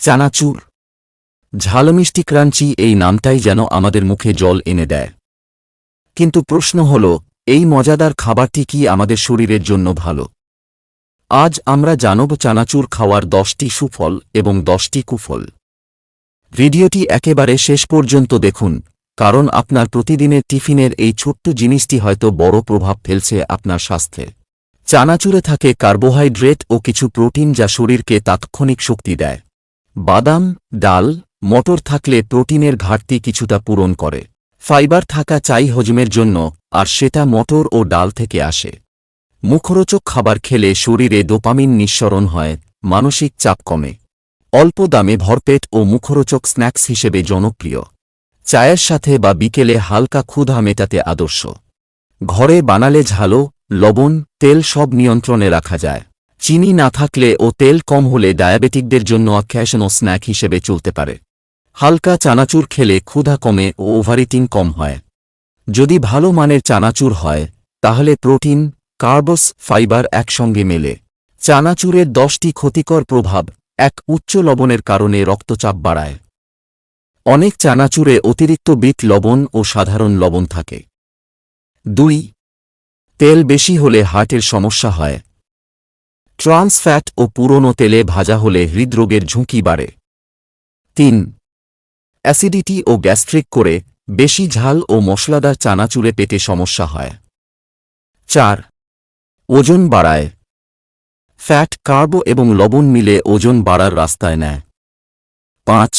চানাচুর। ঝালমিষ্টি crunchy এই নামটাই যেন আমাদের মুখে জল এনে দেয়। কিন্তু প্রশ্ন হল, এই মজাদার খাবারটি কি আমাদের শরীরের জন্য ভালো? আজ আমরা জানব চানাচুর খাওয়ার দশটি সুফল এবং দশটি কুফল। ভিডিওটি একেবারে শেষ পর্যন্ত দেখুন, কারণ আপনার প্রতিদিনের টিফিনের এই ছোট্ট জিনিসটি হয়তো বড় প্রভাব ফেলছে আপনার স্বাস্থ্যে। চানাচুরে থাকে কার্বোহাইড্রেট ও কিছু প্রোটিন যা শরীরকে তাৎক্ষণিক শক্তি দেয়। বাদাম, ডাল, মটর থাকলে প্রোটিনের ঘাটতি কিছুটা পূরণ করে। ফাইবার থাকা চাই হজমের জন্য, আর সেটা মটর ও ডাল থেকে আসে। মুখরোচক খাবার খেলে শরীরে ডোপামিন নিঃসরণ হয়, মানসিক চাপ কমে। অল্প দামে ভরপেট ও মুখরোচক স্ন্যাক্স হিসেবে জনপ্রিয়। চায়ের সাথে বা বিকেলে হালকা ক্ষুধা মেটাতে আদর্শ। ঘরে বানালে ঝালো, লবণ, তেল সব নিয়ন্ত্রণে রাখা যায়। চিনি না থাকলে ও তেল কম হলে ডায়াবেটিকদের জন্য অখ্যাসন ও স্ন্যাক হিসেবে চলতে পারে। হালকা চানাচুর খেলে ক্ষুধা কমে ও ওভারিটিং কম হয়। যদি ভালো মানের চানাচুর হয়, তাহলে প্রোটিন, কার্বস, ফাইবার একসঙ্গে মেলে। চানাচুরের দশটি ক্ষতিকর প্রভাব এক উচ্চ লবণের কারণে রক্তচাপ বাড়ায়। অনেক চানাচুরে অতিরিক্ত বিট লবণ ও সাধারণ লবণ থাকে। দুই, তেল বেশি হলে হার্টের সমস্যা হয়। ট্রান্স ফ্যাট ও পুরনো তেলে ভাজা হলে হৃদরোগের ঝুঁকি বাড়ে। তিন, অ্যাসিডিটি ও গ্যাস্ট্রিক করে বেশি ঝাল ও মশলাদার চানাচুরে পেটে সমস্যা হয়। চার, ওজন বাড়ায়। ফ্যাট, কার্বো এবং লবণ মিলে ওজন বাড়ার রাস্তায় নেয়। পাঁচ,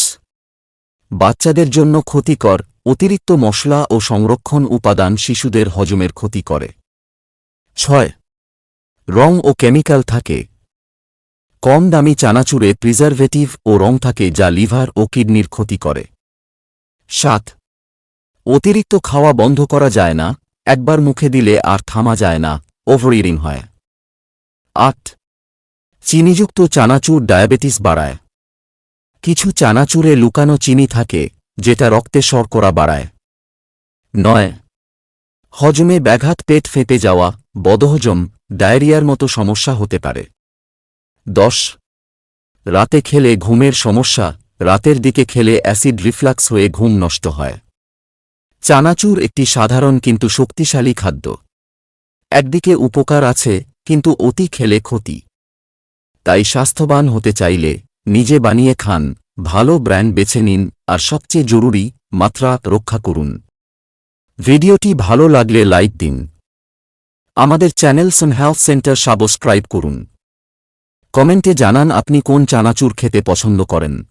বাচ্চাদের জন্য ক্ষতিকর অতিরিক্ত মশলা ও সংরক্ষণ উপাদান শিশুদের হজমের ক্ষতি করে। ছয় রং ও কেমিক্যাল থাকে। কম দামি চানাচুরে প্রিজারভেটিভ ও রং থাকে যা লিভার ও কিডনির ক্ষতি করে। সাত, অতিরিক্ত খাওয়া বন্ধ করা যায় না, একবার মুখে দিলে আর থামা যায় না ওভারিডিং হয়। আট, চিনিযুক্ত চানাচুর ডায়াবেটিস বাড়ায়। কিছু চানাচুরে লুকানো চিনি থাকে, যেটা রক্তে শর্করা বাড়ায়। নয়, হজমে ব্যাঘাত পেট ফেটে যাওয়া, বদহজম ডায়রিয়ার মতো সমস্যা হতে পারে। দশ, রাতে খেলে ঘুমের সমস্যা, রাতের দিকে খেলে অ্যাসিড রিফ্লাক্স হয়ে ঘুম নষ্ট হয়। চানাচুর একটি সাধারণ কিন্তু শক্তিশালী খাদ্য। একদিকে উপকার আছে, কিন্তু অতি খেলে ক্ষতি। তাই স্বাস্থ্যবান হতে চাইলে নিজে বানিয়ে খান, ভালো ব্র্যান্ড বেছে নিন, আর সবচেয়ে জরুরি মাত্রা রক্ষা করুন। ভিডিওটি ভালো লাগলে লাইক দিন। আমাদের channel sun health centre subscribe করুন। কমেন্টে জানান আপনি কোন চানাচুর খেতে পছন্দ করেন।